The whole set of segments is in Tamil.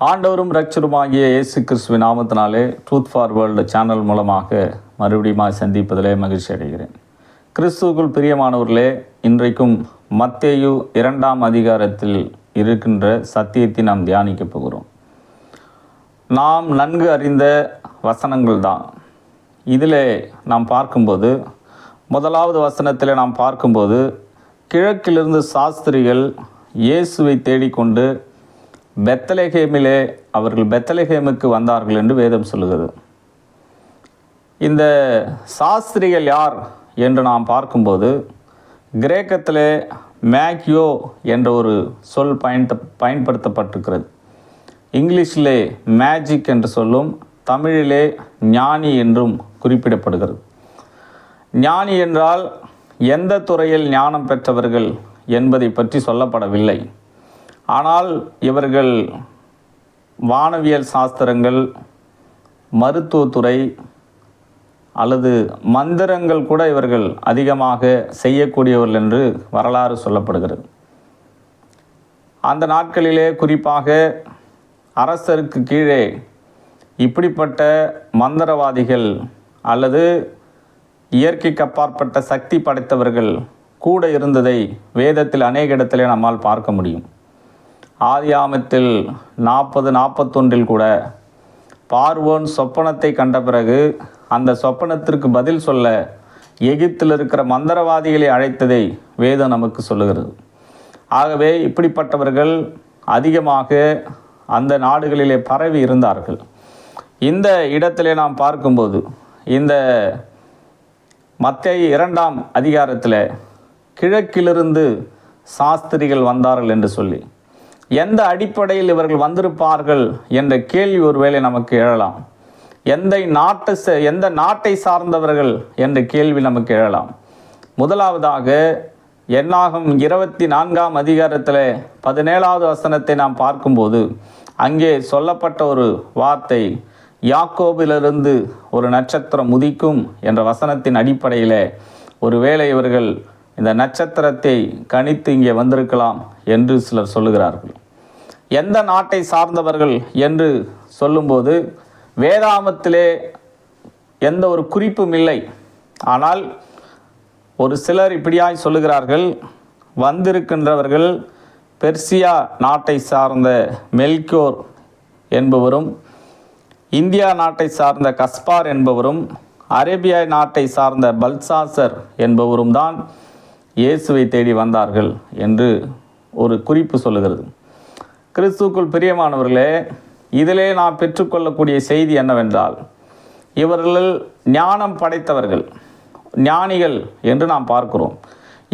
ஆண்டவரும் ரட்சருமாகிய இயேசு கிறிஸ்துவின் நாமத்தினாலே ட்ரூத் ஃபார் வேர்ல்டு சேனல் மூலமாக மறுபடியும் சந்திப்பதிலே மகிழ்ச்சி அடைகிறேன். கிறிஸ்துவுக்குள் பிரியமானவர்களே இன்றைக்கும் மத்தேயு இரண்டாம் அதிகாரத்தில் இருக்கின்ற சத்தியத்தை நாம் தியானிக்கப் போகிறோம். நாம் நன்கு அறிந்த வசனங்கள் தான். இதில் நாம் பார்க்கும்போது முதலாவது வசனத்தில் நாம் பார்க்கும்போது கிழக்கிலிருந்து சாஸ்திரிகள் இயேசுவை தேடிக்கொண்டு பெத்தலேஹேமிலே அவர்கள் பெத்தலேஹேமுக்கு வந்தார்கள் என்று வேதம் சொல்லுகிறது. இந்த சாஸ்திரிகள் யார் என்று நாம் பார்க்கும்போது கிரேக்கத்தில் மேக்யோ என்ற ஒரு சொல் பயன்ப பயன்படுத்தப்பட்டிருக்கிறது. இங்கிலீஷிலே மேஜிக் என்று சொல்லும் தமிழிலே ஞானி என்றும் குறிப்பிடப்படுகிறது. ஞானி என்றால் எந்த துறையில் ஞானம் பெற்றவர்கள் என்பதை பற்றி சொல்லப்படவில்லை. ஆனால் இவர்கள் வானவியல் சாஸ்திரங்கள் மருத்துவத்துறை அல்லது மந்திரங்கள் கூட இவர்கள் அதிகமாக செய்யக்கூடியவர்கள் என்று வரலாறு சொல்லப்படுகிறது. அந்த நாட்களிலே குறிப்பாக அரசருக்கு கீழே இப்படிப்பட்ட மந்திரவாதிகள் அல்லது இயற்கைக்கு அப்பாற்பட்ட சக்தி படைத்தவர்கள் கூட இருந்ததை வேதத்தில் அநேக இடத்திலே நம்மால் பார்க்க முடியும். ஆதியாமத்தில் நாற்பது நாற்பத்தொன்றில் கூட பார்வோன் சொப்பனத்தை கண்ட பிறகு அந்த சொப்பனத்திற்கு பதில் சொல்ல எகிப்தில் இருக்கிற மந்திரவாதிகளை அழைத்ததை வேதம் நமக்கு சொல்லுகிறது. ஆகவே இப்படிப்பட்டவர்கள் அதிகமாக அந்த நாடுகளிலே பரவி இருந்தார்கள். இந்த இடத்திலே நாம் பார்க்கும்போது இந்த மத்திய இரண்டாம் அதிகாரத்தில் கிழக்கிலிருந்து சாஸ்திரிகள் வந்தார்கள் என்று சொல்லி எந்த அடிப்படையில் இவர்கள் வந்திருப்பார்கள் என்ற கேள்வி ஒருவேளை நமக்கு எழலாம். எந்த நாட்டு ச- எந்த நாட்டை சார்ந்தவர்கள் என்ற கேள்வி நமக்கு எழலாம். முதலாவதாக என்னாகும் இருபத்தி நான்காம் அதிகாரத்தில் பதினேழாவது வசனத்தை நாம் பார்க்கும்போது அங்கே சொல்லப்பட்ட ஒரு வார்த்தை யாக்கோபிலிருந்து ஒரு நட்சத்திரம் உதிக்கும் என்ற வசனத்தின் அடிப்படையில் ஒருவேளை இவர்கள் இந்த நட்சத்திரத்தை கணித்து இங்கே வந்திருக்கலாம் என்று சிலர் சொல்லுகிறார்கள். எந்த நாட்டை சார்ந்தவர்கள் என்று சொல்லும்போது வேதாமத்திலே எந்த ஒரு குறிப்பும் இல்லை. ஆனால் ஒரு சிலர் இப்படியாய் சொல்லுகிறார்கள் வந்திருக்கின்றவர்கள் பெர்சியா நாட்டை சார்ந்த மெல்கோர் என்பவரும் இந்தியா நாட்டை சார்ந்த கஸ்பார் என்பவரும் அரேபியா நாட்டை சார்ந்த பல்சாசர் என்பவரும் தான் இயேசுவை தேடி வந்தார்கள் என்று ஒரு குறிப்பு சொல்லுகிறது. கிறிஸ்துக்குள் பிரியமானவர்களே இதிலே நாம் பெற்றுக்கொள்ளக்கூடிய செய்தி என்னவென்றால் இவர்கள் ஞானம் படைத்தவர்கள் ஞானிகள் என்று நாம் பார்க்கிறோம்.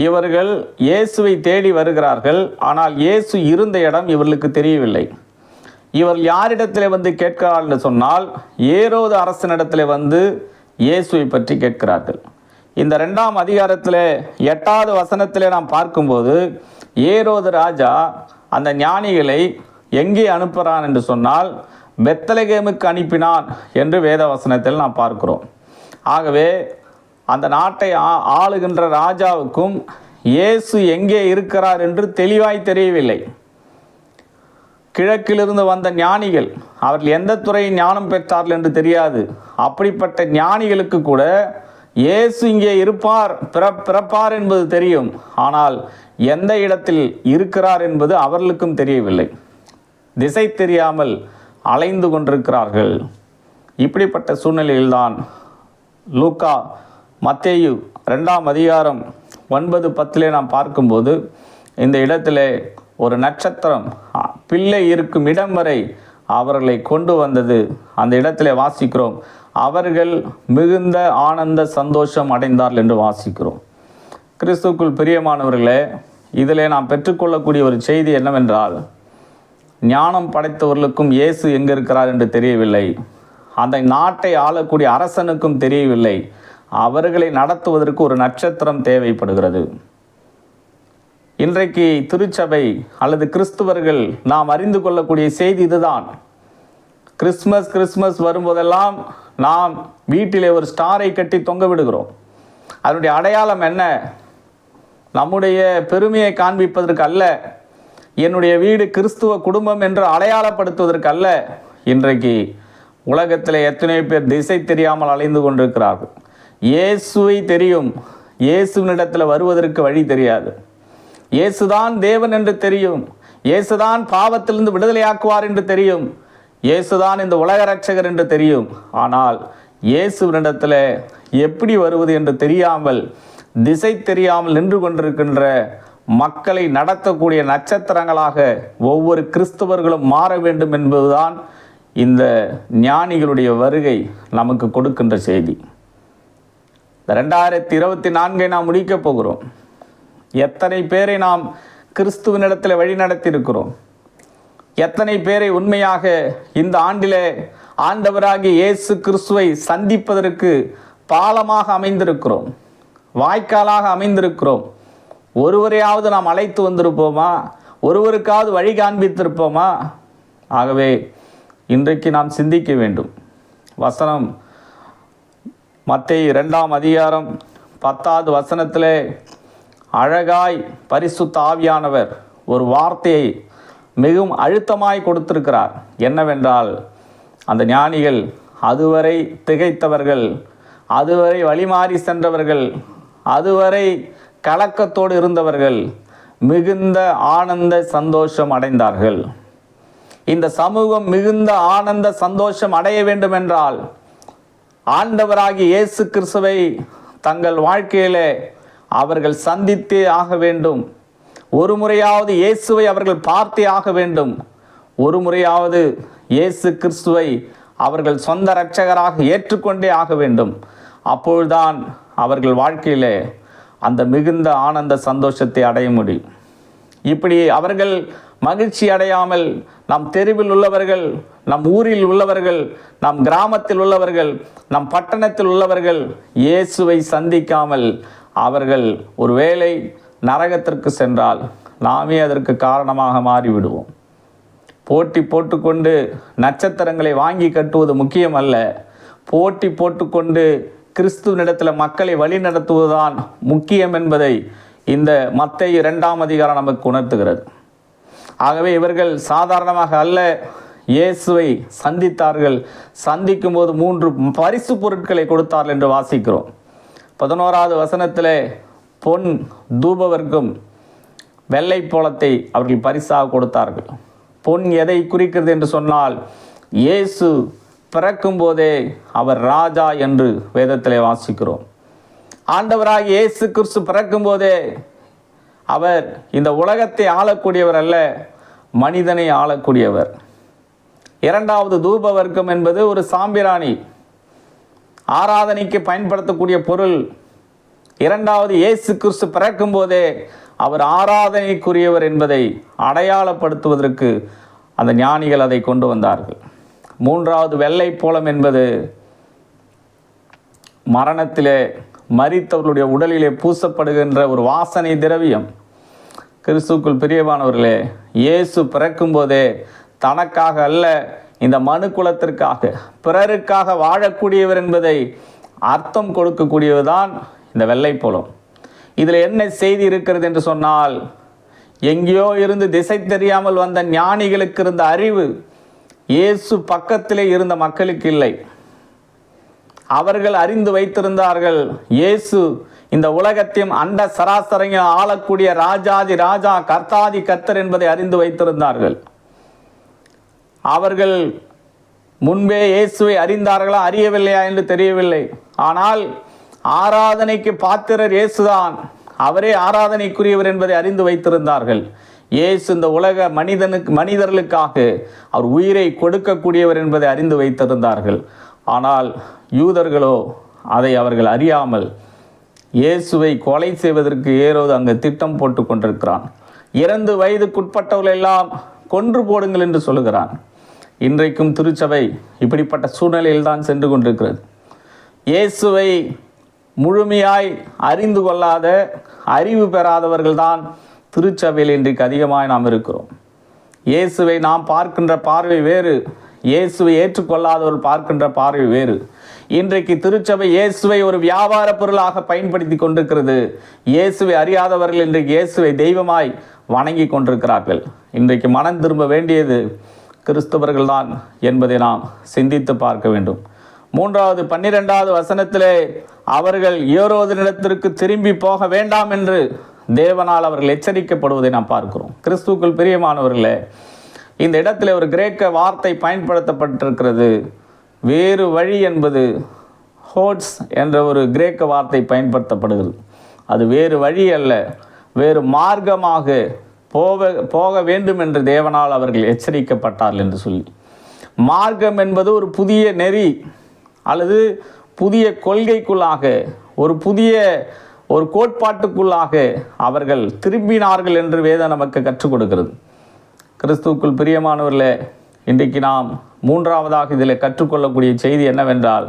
இவர்கள் இயேசுவை தேடி வருகிறார்கள் ஆனால் இயேசு இருந்த இடம் இவர்களுக்கு தெரியவில்லை. இவர் யாரிடத்திலே வந்து கேட்கிறார் என்று சொன்னால் ஏரோது அரசனிடத்திலே வந்து இயேசுவை பற்றி கேட்கிறார்கள். இந்த ரெண்டாம் அதிகாரத்தில் எட்டாவது வசனத்திலே நாம் பார்க்கும்போது ஏரோது ராஜா அந்த ஞானிகளை எங்கே அனுப்புகிறான் என்று சொன்னால் பெத்தலகேமுக்கு அனுப்பினான் என்று வேத வசனத்தில் நாம் பார்க்கிறோம். ஆகவே அந்த நாட்டை ஆ- ஆளுகின்ற ராஜாவுக்கும் இயேசு எங்கே இருக்கிறார் என்று தெளிவாய் தெரியவில்லை. கிழக்கிலிருந்து வந்த ஞானிகள் அவர்கள் எந்த துறையில் ஞானம் பெற்றார்கள் என்று தெரியாது. அப்படிப்பட்ட ஞானிகளுக்கு கூட இயேசு இங்கே இருப்பார் பிற பிறப்பார் என்பது தெரியும். ஆனால் எந்த இடத்தில் இருக்கிறார் என்பது அவர்களுக்கும் தெரியவில்லை. திசை தெரியாமல் அலைந்து கொண்டிருக்கிறார்கள். இப்படிப்பட்ட சூழ்நிலையில்தான் லூக்கா மத்தேயு ரெண்டாம் அதிகாரம் ஒன்பது பத்திலே நாம் பார்க்கும்போது இந்த இடத்திலே ஒரு நட்சத்திரம் பிள்ளை இருக்கும் இடம் வரை அவர்களை கொண்டு வந்தது. அந்த இடத்துல வாசிக்கிறோம். அவர்கள் மிகுந்த ஆனந்த சந்தோஷம் அடைந்தார்கள் என்று வாசிக்கிறோம். கிறிஸ்துக்குள் பிரியமானவர்களே இதில் நாம் பெற்றுக்கொள்ளக்கூடிய ஒரு செய்தி என்னவென்றால் ஞானம் படைத்தவர்களுக்கும் இயேசு எங்கே இருக்கிறார் என்று தெரியவில்லை. அந்த நாட்டை ஆளக்கூடிய அரசனுக்கும் தெரியவில்லை. அவர்களை நடத்துவதற்கு ஒரு நட்சத்திரம் தேவைப்படுகிறது. இன்றைக்கு திருச்சபை அல்லது கிறிஸ்துவர்கள் நாம் அறிந்து கொள்ளக்கூடிய செய்தி இதுதான். கிறிஸ்மஸ் கிறிஸ்மஸ் வரும்போதெல்லாம் நாம் வீட்டிலே ஒரு ஸ்டாரை கட்டி தொங்க விடுகிறோம். அதனுடைய அடையாளம் என்ன? நம்முடைய பெருமையை காண்பிப்பதற்கு அல்ல. என்னுடைய வீடு கிறிஸ்துவ குடும்பம் என்று அடையாளப்படுத்துவதற்கு அல்ல. இன்றைக்கு உலகத்தில் எத்தனையோ பேர் திசை தெரியாமல் அலைந்து கொண்டிருக்கிறார்கள். இயேசுவை தெரியும். இயேசுவினிடத்தில் வருவதற்கு வழி தெரியாது. இயேசுதான் தேவன் என்று தெரியும். இயேசுதான் பாவத்திலிருந்து விடுதலையாக்குவார் என்று தெரியும். இயேசுதான் இந்த உலக ரட்சகர் என்று தெரியும். ஆனால் இயேசுவினிடத்தில் எப்படி வருவது என்று தெரியாமல் திசை தெரியாமல் நின்று கொண்டிருக்கின்ற மக்களை நடத்தக்கூடிய நட்சத்திரங்களாக ஒவ்வொரு கிறிஸ்தவர்களும் மாற வேண்டும் என்பதுதான் இந்த ஞானிகளுடைய வருகை நமக்கு கொடுக்கின்ற செய்தி. ரெண்டாயிரத்தி இருபத்தி நான்கை நாம் முடிக்கப் போகிறோம். எத்தனை பேரை நாம் கிறிஸ்துவனிடத்தில் வழிநடத்தியிருக்கிறோம் எத்தனை பேரை உண்மையாக இந்த ஆண்டிலே ஆண்டவராகிய இயேசு கிறிஸ்துவை சந்திப்பதற்கு பாலமாக அமைந்திருக்கிறோம்? வாய்க்காலாக அமைந்திருக்கிறோம். ஒருவரையாவது நாம் அழைத்து வந்திருப்போமா? ஒருவருக்காவது வழி காண்பித்திருப்போமா? ஆகவே இன்றைக்கு நாம் சிந்திக்க வேண்டும். வசனம் மத்தேயு இரண்டாம் அதிகாரம் பத்தாவது வசனத்திலே அழகாய் பரிசுத்த ஆவியானவர் ஒரு வார்த்தையை மிகவும் அழுத்தமாய் கொடுத்திருக்கிறார். என்னவென்றால் அந்த ஞானிகள் அதுவரை திகைத்தவர்கள் அதுவரை வழிமாறி சென்றவர்கள் அதுவரை கலக்கத்தோடு இருந்தவர்கள் மிகுந்த ஆனந்த சந்தோஷம் அடைந்தார்கள். இந்த சமூகம் மிகுந்த ஆனந்த சந்தோஷம் அடைய வேண்டுமென்றால் ஆண்டவராகி இயேசு கிறிஸ்துவை தங்கள் வாழ்க்கையிலே அவர்கள் சந்தித்தே ஆக வேண்டும். ஒரு முறையாவது இயேசுவை அவர்கள் பார்த்தே ஆக வேண்டும். ஒரு முறையாவது இயேசு கிறிஸ்துவை அவர்கள் சொந்த இரட்சகராக ஏற்றுக்கொண்டே ஆக வேண்டும். அப்பொழுதுதான் அவர்கள் வாழ்க்கையிலே அந்த மிகுந்த ஆனந்த சந்தோஷத்தை அடைய முடியும். இப்படி அவர்கள் மகிழ்ச்சி அடையாமல் நம் தெருவில் உள்ளவர்கள் நம் ஊரில் உள்ளவர்கள் நம் கிராமத்தில் உள்ளவர்கள் நம் பட்டணத்தில் உள்ளவர்கள் இயேசுவை சந்திக்காமல் அவர்கள் ஒருவேளை நரகத்திற்கு சென்றால் நாமே அதற்கு காரணமாக மாறிவிடுவோம். போட்டி போட்டுக்கொண்டு நட்சத்திரங்களை வாங்கி கட்டுவது முக்கியம் அல்ல போட்டி போட்டுக்கொண்டு கிறிஸ்துவனிடத்தில் மக்களை வழி நடத்துவதுதான் முக்கியம் என்பதை இந்த மத்தை இரண்டாம் அதிகாரம் நமக்கு உணர்த்துகிறது. ஆகவே இவர்கள் சாதாரணமாக அல்ல இயேசுவை சந்தித்தார்கள். சந்திக்கும் போது மூன்று பரிசு பொருட்களை கொடுத்தார்கள் என்று வாசிக்கிறோம். பதினோராவது வசனத்தில் பொன் தூபவர்க்கும் வெள்ளை போலத்தை அவர்கள் பரிசாக கொடுத்தார்கள். பொன் எதை குறிக்கிறது என்று சொன்னால் இயேசு பிறக்கும் போதே அவர் ராஜா என்று வேதத்திலே வாசிக்கிறோம். ஆண்டவராக இயேசு கிறிஸ்து பிறக்கும் போதே அவர் இந்த உலகத்தை ஆளக்கூடியவர் அல்ல மனிதனை ஆளக்கூடியவர். இரண்டாவது தூப வர்க்கம் என்பது ஒரு சாம்பிராணி. ஆராதனைக்கு பயன்படுத்தக்கூடிய பொருள் இரண்டாவது இயேசு கிறிஸ்து பிறக்கும் போதே அவர் ஆராதனைக்குரியவர் என்பதை அடையாளப்படுத்துவதற்கு அந்த ஞானிகள் அதை கொண்டு வந்தார்கள். மூன்றாவது வெள்ளை போலம் என்பது மரணத்திலே மறித்தவர்களுடைய உடலிலே பூசப்படுகின்ற ஒரு வாசனை திரவியம். கிறிஸ்துக்குள் பிரியமானவர்களே இயேசு பிறக்கும்போதே தனக்காக அல்ல இந்த மனு குலத்திற்காக பிறருக்காக வாழக்கூடியவர் என்பதை அர்த்தம் கொடுக்கக்கூடியதுதான் இந்த வெள்ளைப்புலம் இதில் என்ன செய்தி இருக்கிறது என்று சொன்னால் எங்கேயோ இருந்து திசை தெரியாமல் வந்த ஞானிகளுக்கு இருந்த அறிவு இயேசு பக்கத்திலே இருந்த மக்களுக்கு இல்லை. அவர்கள் அறிந்து வைத்திருந்தார்கள் இயேசு இந்த உலகத்தையும் அண்ட சராசரையும் ஆளக்கூடிய ராஜாதி ராஜா கர்த்தாதி கர்த்தர் என்பதை அறிந்து வைத்திருந்தார்கள். அவர்கள் முன்பே இயேசுவை அறிந்தார்களா? அறியவில்லையா என்று தெரியவில்லை. ஆனால் ஆராதனைக்கு பாத்திரர் இயேசுதான். அவரே ஆராதனைக்குரியவர் என்பதை அறிந்து வைத்திருந்தார்கள். இயேசு இந்த உலக மனிதனுக்கு மனிதர்களுக்காக அவர் உயிரை கொடுக்கக்கூடியவர் என்பதை அறிந்து வைத்திருந்தார்கள். ஆனால் யூதர்களோ அதை அவர்கள் அறியாமல் இயேசுவை கொலை செய்வதற்கு ஏறோது அங்கு திட்டம் போட்டு கொண்டிருக்கிறான். இரண்டு வயதுக்குட்பட்டவர்கள் எல்லாம் கொன்று போடுங்கள் என்று சொல்லுகிறான். இன்றைக்கும் திருச்சபை இப்படிப்பட்ட சூழ்நிலையில்தான் சென்று கொண்டிருக்கிறது. இயேசுவை முழுமையாய் அறிந்து கொள்ளாத அறிவு பெறாதவர்கள்தான் திருச்சபையில் இன்றைக்கு அதிகமாக நாம் இருக்கிறோம். இயேசுவை நாம் பார்க்கின்ற பார்வை வேறு இயேசுவை ஏற்றுக்கொள்ளாதவர்கள் பார்க்கின்ற பார்வை வேறு. இன்றைக்கு திருச்சபை இயேசுவை ஒரு வியாபார பொருளாக பயன்படுத்தி கொண்டிருக்கிறது. இயேசுவை அறியாதவர்கள் இன்றைக்கு இயேசுவை தெய்வமாய் வணங்கி கொண்டிருக்கிறார்கள். இன்றைக்கு மனம் திரும்ப வேண்டியது கிறிஸ்தவர்கள்தான் என்பதை நாம் சிந்தித்து பார்க்க வேண்டும். மூன்றாவது பன்னிரெண்டாவது வசனத்திலே அவர்கள் ஏரோதனிடத்திற்கு திரும்பி போக வேண்டாம் என்று தேவனால் அவர்கள் எச்சரிக்கப்படுவதை நாம் பார்க்கிறோம். கிறிஸ்துக்குள் பிரியமானவர்களே இந்த இடத்துல ஒரு கிரேக்க வார்த்தை பயன்படுத்தப்பட்டிருக்கிறது. வேறு வழி என்பது ஹோட்ஸ் என்ற ஒரு கிரேக்க வார்த்தை பயன்படுத்தப்படுகிறது. அது வேறு வழி அல்ல வேறு மார்க்கமாக போக போக வேண்டும் என்று தேவனால் அவர்கள் எச்சரிக்கப்பட்டார்கள் என்று சொல்லி. மார்க்கம் என்பது ஒரு புதிய நெறி அல்லது புதிய கொள்கைக்குள்ளாக ஒரு புதிய ஒரு கோட்பாட்டுக்குள்ளாக அவர்கள் திரும்பினார்கள் என்று வேதம் நமக்கு கற்றுக் கொடுக்கிறது. கிறிஸ்துவுக்குள் பிரியமானவர்களே இன்றைக்கு நாம் மூன்றாவதாக இதில் கற்றுக்கொள்ளக்கூடிய செய்தி என்னவென்றால்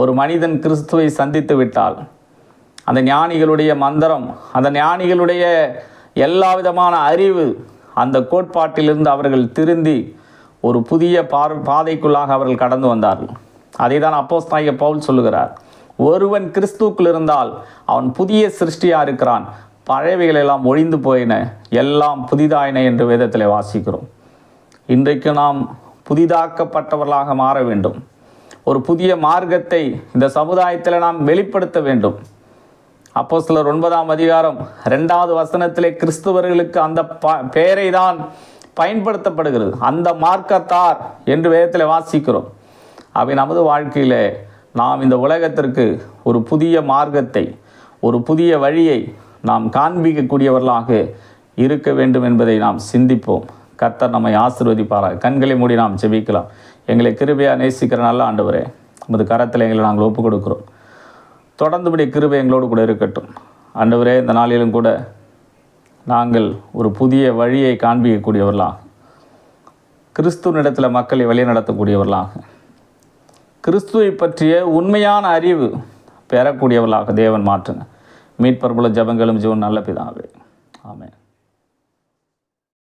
ஒரு மனிதன் கிறிஸ்துவை சந்தித்து விட்டால் அந்த ஞானிகளுடைய மந்திரம் அந்த ஞானிகளுடைய எல்லா விதமான அறிவு அந்த கோட்பாட்டிலிருந்து அவர்கள் திருந்தி ஒரு புதிய பார் பாதைக்குள்ளாக அவர்கள் கடந்து வந்தார்கள். அதை தான் அப்போஸ் நாயக பவுல் சொல்லுகிறார். ஒருவன் கிறிஸ்துவுக்குள் இருந்தால் அவன் புதிய சிருஷ்டியாக இருக்கிறான். பழவைகளெல்லாம் ஒழிந்து போயின. எல்லாம் புதிதாயின என்று வேதத்தில் வாசிக்கிறோம். இன்றைக்கு நாம் புதிதாக்கப்பட்டவர்களாக மாற வேண்டும். ஒரு புதிய மார்க்கத்தை இந்த சமுதாயத்தில் நாம் வெளிப்படுத்த வேண்டும். அப்போ சிலர் ஒன்பதாம் அதிகாரம் ரெண்டாவது வசனத்திலே கிறிஸ்துவர்களுக்கு அந்த ப பெயரை தான் பயன்படுத்தப்படுகிறது. அந்த மார்க்கத்தார் என்று வேதத்தில் வாசிக்கிறோம். அவை நமது வாழ்க்கையில் நாம் இந்த உலகத்திற்கு ஒரு புதிய மார்க்கத்தை ஒரு புதிய வழியை நாம் காண்பிக்கக்கூடியவர்களாக இருக்க வேண்டும் என்பதை நாம் சிந்திப்போம். கர்த்தர் நம்மை ஆசிர்வதிப்பாராக. கண்களை மூடி நாம் செபிக்கலாம் எங்களை கிருபையாக நேசிக்கிற நல்ல ஆண்டவரே உமது கரத்தில் எங்களை நாங்கள் ஒப்புக் கொடுக்குறோம் தொடர்ந்துபடி கிருபை எங்களோடு கூட இருக்கட்டும். அன்றுவரே இந்த நாளிலும் கூட நாங்கள் ஒரு புதிய வழியை காண்பிக்கக்கூடியவர்களாக கிறிஸ்துவனிடத்தில் மக்களை வழிநடத்தக்கூடியவர்களாக கிறிஸ்துவை பற்றிய உண்மையான அறிவு பெறக்கூடியவர்களாக தேவன் மாற்றுங்க மீட்பர்புல ஜபங்களும் ஜீவன் நல்ல பிதாவே. ஆமே